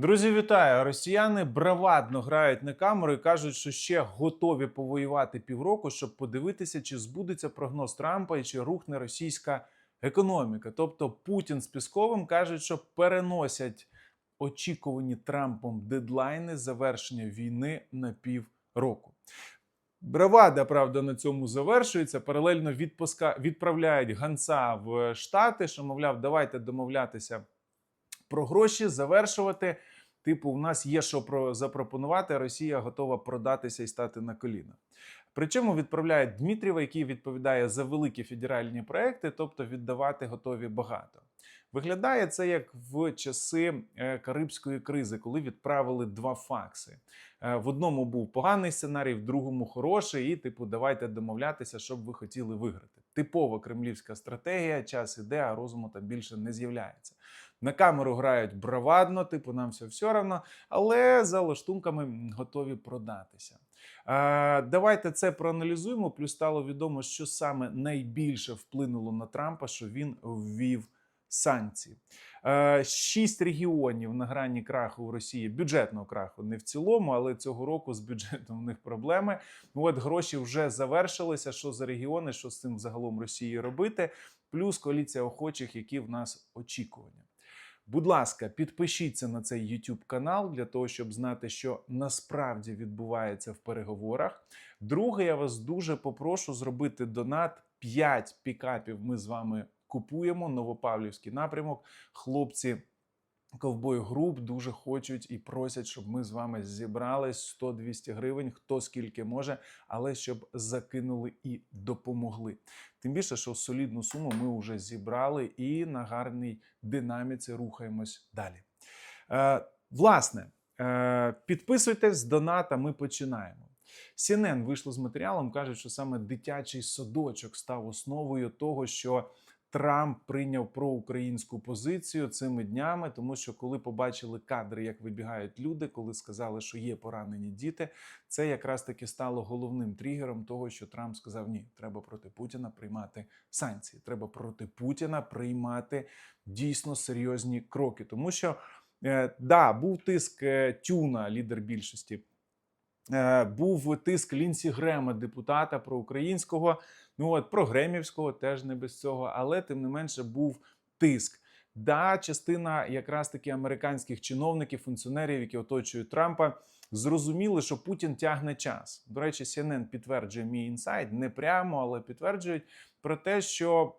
Друзі, вітаю! Росіяни бравадно грають на камеру і кажуть, що ще готові повоювати півроку, щоб подивитися, чи збудеться прогноз Трампа і чи рухне російська економіка. Тобто Путін з Пісковим кажуть, що переносять очікувані Трампом дедлайни завершення війни на півроку. Бравада, правда, на цьому завершується. Паралельно відпуска відправляють ганца в Штати, що мовляв, давайте домовлятися про гроші, завершувати. Типу, у нас є що про запропонувати. Росія готова продатися і стати на коліна. Причому відправляють Дмитрєва, який відповідає за великі федеральні проекти, тобто віддавати готові багато. Виглядає це як в часи е, Карибської кризи, коли відправили два факси. Е, В одному був поганий сценарій, в другому хороший, і типу, давайте домовлятися, що б ви хотіли виграти. Типова кремлівська стратегія, час іде, а розуму там більше не з'являється. На камеру грають бравадно, типу, нам все все равно, але за лаштунками готові продатися. Давайте це проаналізуємо. Плюс стало відомо, що саме найбільше вплинуло на Трампа, що він ввів санкції. Шість регіонів на грані краху в Росії, бюджетного краху, не в цілому, але цього року з бюджетом в них проблеми. От гроші вже завершилися. Що за регіони, що з цим загалом Росії робити? Плюс коаліція охочих, які в нас очікування. Будь ласка, підпишіться на цей YouTube канал для того, щоб знати, що насправді відбувається в переговорах. Друге, я вас дуже попрошу зробити донат 5 пікапів. Ми з вами купуємо Новопавлівський напрямок. Хлопці ковбой груп дуже хочуть і просять, щоб ми з вами зібрали 100-200 гривень, хто скільки може, але щоб закинули і допомогли. Тим більше, що солідну суму ми вже зібрали і на гарній динаміці рухаємось далі. Е, власне, е, підписуйтесь доната, ми починаємо. CNN вийшло з матеріалом, кажуть, що саме дитячий садочок став основою того, що Трамп прийняв проукраїнську позицію цими днями, тому що коли побачили кадри, як вибігають люди, коли сказали, що є поранені діти, це якраз таки стало головним тригером того, що Трамп сказав: ні, треба проти Путіна приймати санкції. Треба проти Путіна приймати дійсно серйозні кроки, тому що е, да, був тиск е, Тюна, лідер більшості. Е, Був тиск Лінсі Грема, депутата проукраїнського, ну от про Гремівського теж не без цього, але тим не менше був тиск. Да, частина якраз таки американських чиновників, функціонерів, які оточують Трампа, зрозуміли, що Путін тягне час. До речі, CNN підтверджує мій інсайт не прямо, але підтверджують про те, що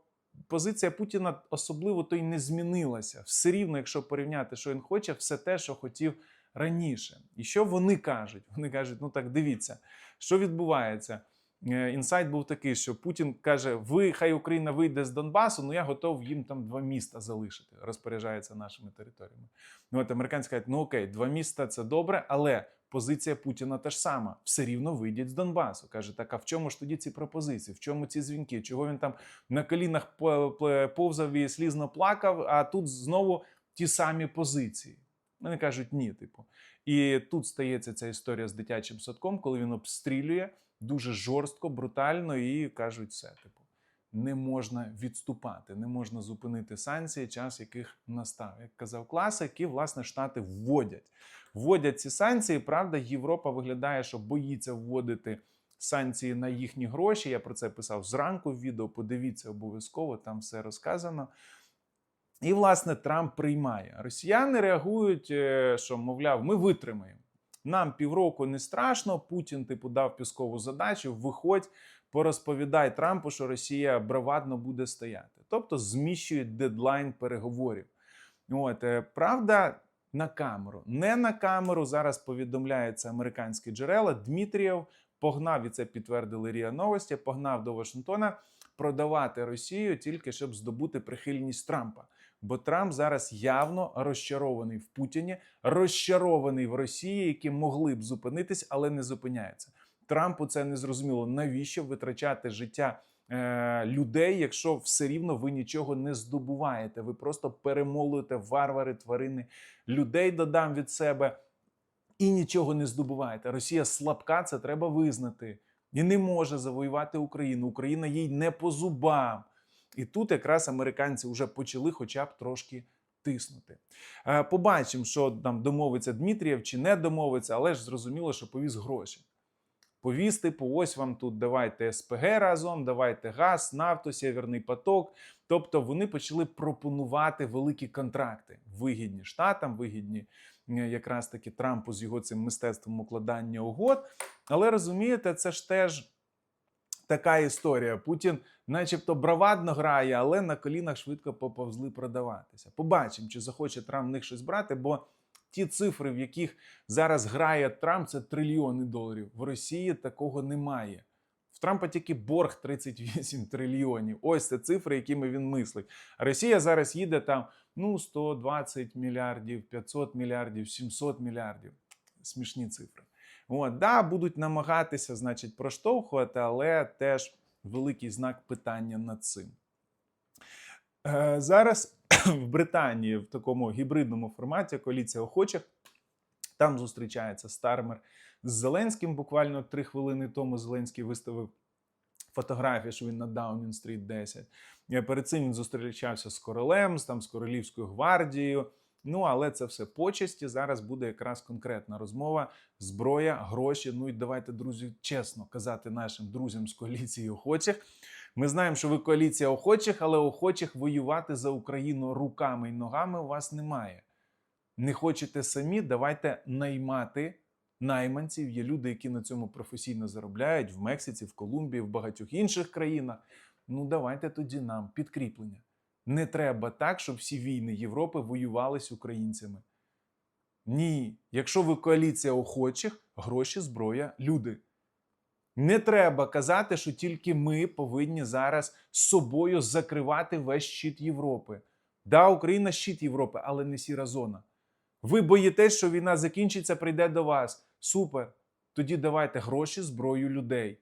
позиція Путіна особливо то й не змінилася. Все рівно, якщо порівняти, що він хоче, все те, що хотів раніше. І що вони кажуть? Вони кажуть: ну так дивіться, що відбувається. Е, Інсайт був такий, що Путін каже: Ви хай Україна вийде з Донбасу, ну я готов їм там два міста залишити, розпоряджається нашими територіями. Ну от американці кажуть, ну окей, два міста це добре, але позиція Путіна та ж сама. Все рівно вийдіть з Донбасу. Каже, так а в чому ж тоді ці пропозиції? В чому ці дзвінки? Чого він там на колінах по- по- повзав і слізно плакав? А тут знову ті самі позиції. Вони кажуть, ні, типу. І тут стається ця історія з дитячим садком, коли він обстрілює дуже жорстко, брутально, і кажуть, все, типу, не можна відступати, не можна зупинити санкції, час яких настав. Як казав класик, і власне штати вводять. Вводять ці санкції. Правда, Європа виглядає, що боїться вводити санкції на їхні гроші. Я про це писав зранку в відео. Подивіться обов'язково, там все розказано. І, власне, Трамп приймає. Росіяни реагують, е, що, мовляв, ми витримаємо. Нам півроку не страшно. Путін, типу, дав піскову задачу. Виходь, порозповідай Трампу, що Росія бравадно буде стояти. Тобто зміщують дедлайн переговорів. От, е, правда, на камеру. Не на камеру зараз повідомляється американські джерела. Дмитрієв погнав, і це підтвердили Ріа Новості, погнав до Вашингтона продавати Росію тільки щоб здобути прихильність Трампа. Бо Трамп зараз явно розчарований в Путіні, розчарований в Росії, які могли б зупинитись, але не зупиняються. Трампу це не зрозуміло. Навіщо витрачати життя е, людей, якщо все рівно ви нічого не здобуваєте? Ви просто перемолуєте варвари, тварини людей додам від себе і нічого не здобуваєте. Росія слабка, це треба визнати. І не може завоювати Україну. Україна їй не по зубам. І тут якраз американці вже почали хоча б трошки тиснути. Е, Побачимо, що там домовиться Дмитрієв чи не домовиться, але ж зрозуміло, що повіз гроші. Повіз, типу, ось вам тут давайте СПГ разом, давайте газ, нафту, Сєвєрний поток. Тобто вони почали пропонувати великі контракти, вигідні штатам, вигідні якраз таки Трампу з його цим мистецтвом укладання угод. Але розумієте, це ж теж така історія. Путін, начебто, бравадно грає, але на колінах швидко поповзли продаватися. Побачимо, чи захоче Трамп в них щось брати, бо ті цифри, в яких зараз грає Трамп, це трильйони доларів. В Росії такого немає. В Трампа тільки борг 38 трильйонів. Ось це цифри, якими він мислить. Росія зараз їде там ну 120 мільярдів, 500 мільярдів, 700 мільярдів. Смішні цифри. От, да, будуть намагатися, значить, проштовхувати, але теж великий знак питання над цим. Е, зараз в Британії в такому гібридному форматі коаліція охочих. Там зустрічається Стармер з Зеленським. Буквально три хвилини тому Зеленський виставив фотографію, що він на Даунінг Стріт 10. Е, Перед цим він зустрічався з королем, там, з королівською гвардією. Ну, але це все почесті. Зараз буде якраз конкретна розмова, зброя, гроші. Ну і давайте, друзі, чесно казати нашим друзям з коаліції охочих. Ми знаємо, що ви коаліція охочих, але охочих воювати за Україну руками і ногами у вас немає. Не хочете самі, давайте наймати найманців. Є люди, які на цьому професійно заробляють в Мексиці, в Колумбії, в багатьох інших країнах. Ну, давайте тоді нам підкріплення. Не треба так, щоб всі війни Європи воювали з українцями. Ні, якщо ви коаліція охочих, гроші, зброя, люди. Не треба казати, що тільки ми повинні зараз з собою закривати весь щит Європи. Да, Україна щит Європи, але не сіра зона. Ви боїтесь, що війна закінчиться, прийде до вас. Супер. Тоді давайте гроші, зброю людей.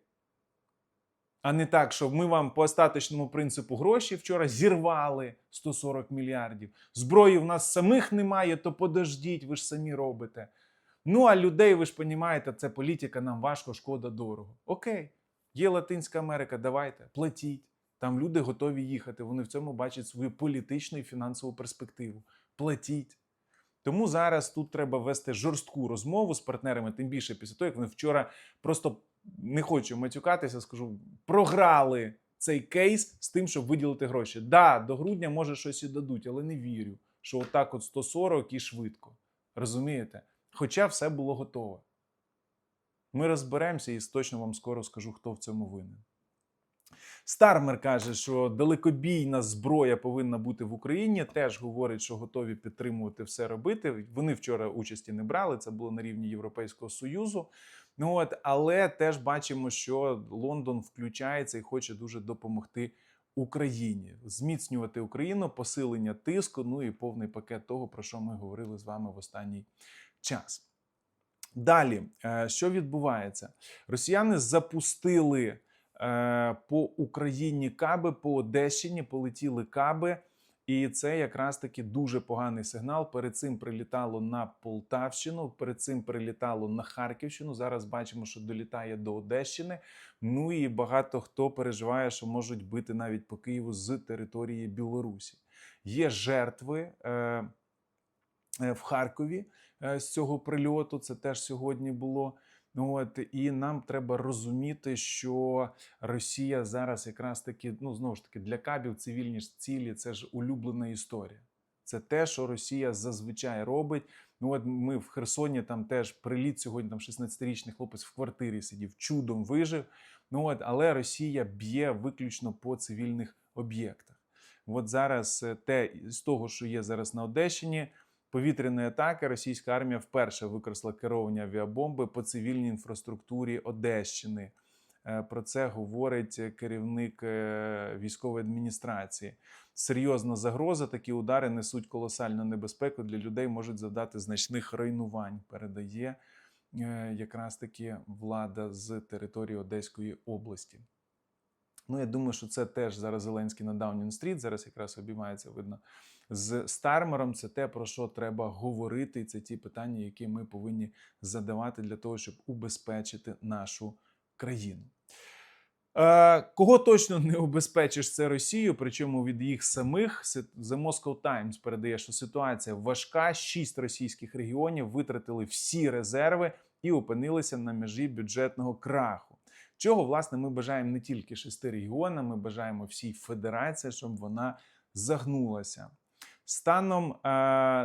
А не так, що ми вам по остаточному принципу гроші вчора зірвали 140 мільярдів. Зброї в нас самих немає, то подождіть, ви ж самі робите. Ну, а людей, ви ж розумієте, це політика, нам важко, шкода, дорого. Окей, є Латинська Америка, давайте, платіть. Там люди готові їхати. Вони в цьому бачать свою політичну і фінансову перспективу. Платіть. Тому зараз тут треба вести жорстку розмову з партнерами, тим більше після того, як вони вчора просто не хочу матюкатися, скажу, програли цей кейс з тим, щоб виділити гроші. Да, до грудня може щось і дадуть, але не вірю, що отак от 140 і швидко. Розумієте? Хоча все було готово. Ми розберемося і точно вам скоро скажу, хто в цьому винен. Стармер каже, що далекобійна зброя повинна бути в Україні. Теж говорить, що готові підтримувати все робити. Вони вчора участі не брали. Це було на рівні Європейського союзу. Ну от, але теж бачимо, що Лондон включається і хоче дуже допомогти Україні, зміцнювати Україну, посилення тиску. Ну і повний пакет того, про що ми говорили з вами в останній час. Далі, е, що відбувається? Росіяни запустили е, по Україні каби, по Одещині полетіли каби, і це якраз таки дуже поганий сигнал. Перед цим прилітало на Полтавщину, перед цим прилітало на Харківщину. Зараз бачимо, що долітає до Одещини. Ну і багато хто переживає, що можуть бити навіть по Києву з території Білорусі. Є жертви. Е, е, в Харкові е, з цього прильоту. Це теж сьогодні було. Ну, От і нам треба розуміти, що Росія зараз якраз таки, ну знову ж таки, для кабів цивільні цілі це ж улюблена історія. Це те, що Росія зазвичай робить. Ну, от ми в Херсоні там теж приліт сьогодні. Там 16-річний хлопець в квартирі сидів, чудом вижив. Ну от, але Росія б'є виключно по цивільних об'єктах. От зараз е, те з того, що є зараз на Одещині повітряної атаки російська армія вперше використала керовані авіабомби по цивільній інфраструктурі Одещини. Е, Про це говорить керівник е, військової адміністрації. Серйозна загроза. Такі удари несуть колосальну небезпеку для людей, можуть завдати значних руйнувань. Передає е, якраз таки влада з території Одеської області. Ну, я думаю, що це теж зараз Зеленський на Даунінг Стріт. Зараз якраз обіймається видно з Стармером. Це те, про що треба говорити. І це ті питання, які ми повинні задавати для того, щоб убезпечити нашу країну. Е, Кого точно не убезпечиш це Росію, причому від їх самих The Moscow Times передає, що ситуація важка. Шість російських регіонів витратили всі резерви і опинилися на межі бюджетного краху. Чого власне ми бажаємо не тільки шести регіонам, ми бажаємо всій федерації, щоб вона загнулася. Станом е,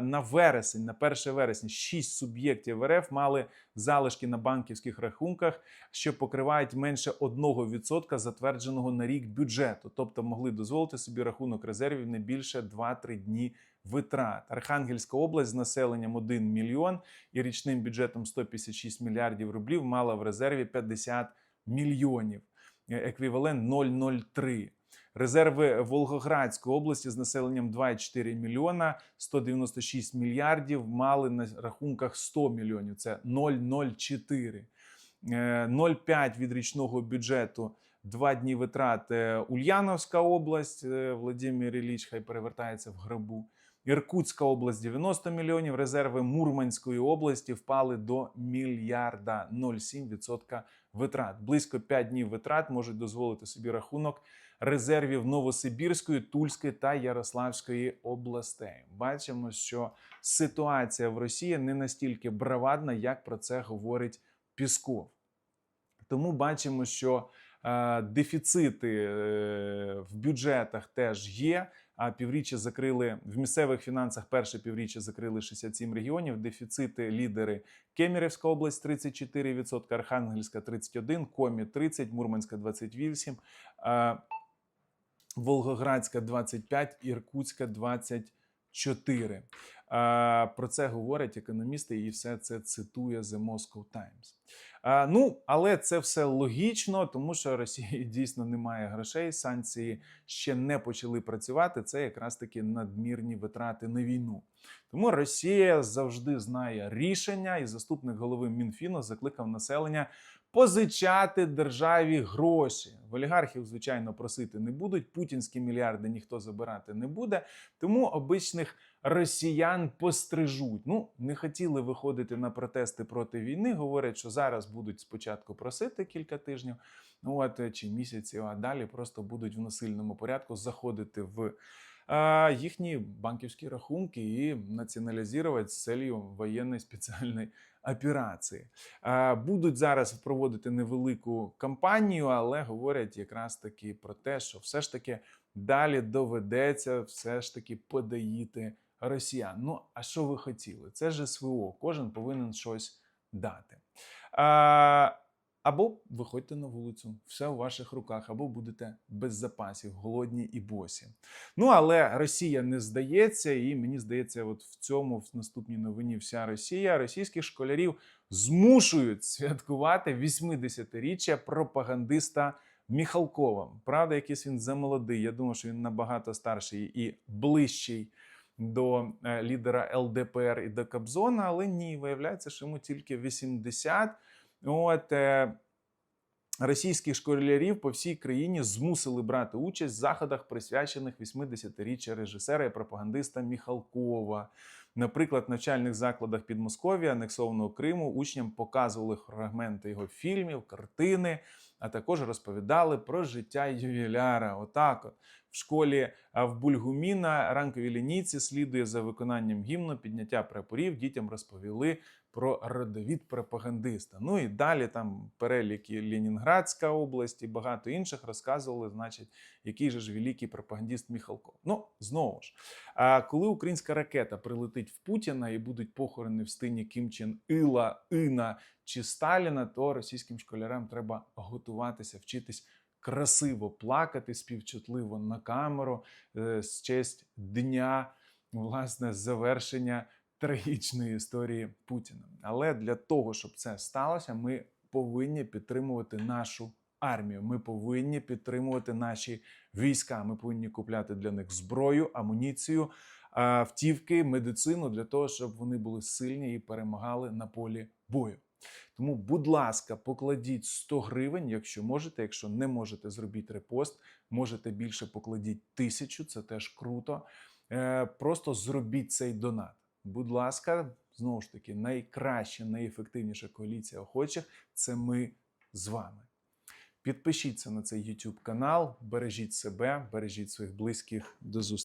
на вересень, на 1 вересня, 6 суб'єктів РФ мали залишки на банківських рахунках, що покривають менше 1% затвердженого на рік бюджету, тобто могли дозволити собі рахунок резервів не більше 2-3 дні витрат. Архангельська область з населенням 1 мільйон і річним бюджетом 156 мільярдів рублів мала в резерві 50 мільйонів, Е, еквівалент 0,03. Резерви Волгоградської області з населенням 2,4 мільйона, 196 мільярдів мали на рахунках 100 мільйонів. Це 0,04. Е, 0,5 від річного бюджету. Два дні витрат е, Ульяновська область, е, Владимир Ілліч хай перевертається в гробу. Іркутська область 90 мільйонів. Резерви Мурманської області впали до мільярда 0,7% витрат. Близько 5 днів витрат можуть дозволити собі рахунок резервів Новосибірської, Тульської та Ярославської областей. Бачимо, що ситуація в Росії не настільки бравадна, як про це говорить Пісков. Тому бачимо, що е, дефіцити е, в бюджетах теж є. А півріччя закрили в місцевих фінансах. Перше півріччя закрили 67 регіонів. Дефіцити лідери Кемерівська область 34%, Архангельська 31%, Комі 30%, Мурманська 28%, е, Волгоградська 25%, Іркутська 24%. Е, Про це говорять економісти, і все це цитує The Moscow Times. Ну, але це все логічно, тому що Росії дійсно немає грошей. Санкції ще не почали працювати. Це якраз таки надмірні витрати на війну. Тому Росія завжди знає рішення, і заступник голови Мінфіну закликав населення позичати державі гроші. В олігархів, звичайно, просити не будуть. Путінські мільярди ніхто забирати не буде. Тому обичних росіян пострижуть. Ну, не хотіли виходити на протести проти війни. Говорять, що зараз будуть спочатку просити кілька тижнів, ну от чи місяців, а далі просто будуть в насильному порядку заходити в. Їхні банківські рахунки і націоналізувати з целью воєнної спеціальної операції. Будуть зараз проводити невелику кампанію, але говорять якраз таки про те, що все ж таки далі доведеться все ж таки подаїти росіян. Ну, а що ви хотіли? Це ж СВО, кожен повинен щось дати. Або виходьте на вулицю, все у ваших руках, або будете без запасів, голодні і босі. Ну але Росія не здається, і мені здається, от в цьому в наступній новині вся Росія російських школярів змушують святкувати 80-річчя пропагандиста Міхалкова. Правда, якийсь він замолодий. Я думаю, що він набагато старший і ближчий до е, лідера ЛДПР і до Кобзона, але ні, виявляється, що йому тільки 80. От е, російських школярів по всій країні змусили брати участь в заходах, присвячених 80-річчя режисера і пропагандиста Міхалкова. Наприклад, в навчальних закладах Підмосков'я, анексованого Криму, учням показували фрагменти його фільмів, картини, а також розповідали про життя ювіляра. Отак, от в школі в Бульгуміна ранковій лінійці слідує за виконанням гімну підняття прапорів. Дітям розповіли про родовід пропагандиста. Ну і далі там переліки Ленінградська область і багато інших розказували, значить, який же ж великий пропагандист Міхалков. Ну, знову ж, а коли українська ракета прилетить в Путіна і будуть похорони в стині Кім Чен Іла, Іна чи Сталіна, то російським школярам треба готуватися, вчитись красиво плакати співчутливо на камеру е, з честь дня власне завершення трагічної історії Путіна. Але для того, щоб це сталося, ми повинні підтримувати нашу армію. Ми повинні підтримувати наші війська. Ми повинні купляти для них зброю, амуніцію, автівки, медицину для того, щоб вони були сильні і перемагали на полі бою. Тому, будь ласка, покладіть 100 гривень, якщо можете. Якщо не можете, зробіть репост. Можете більше покладіть тисячу, це теж круто. Е, Просто зробіть цей донат. Будь ласка, знову ж таки, найкраща, найефективніша коаліція охочих це ми з вами. Підпишіться на цей YouTube канал, бережіть себе, бережіть своїх близьких. До зустрічі.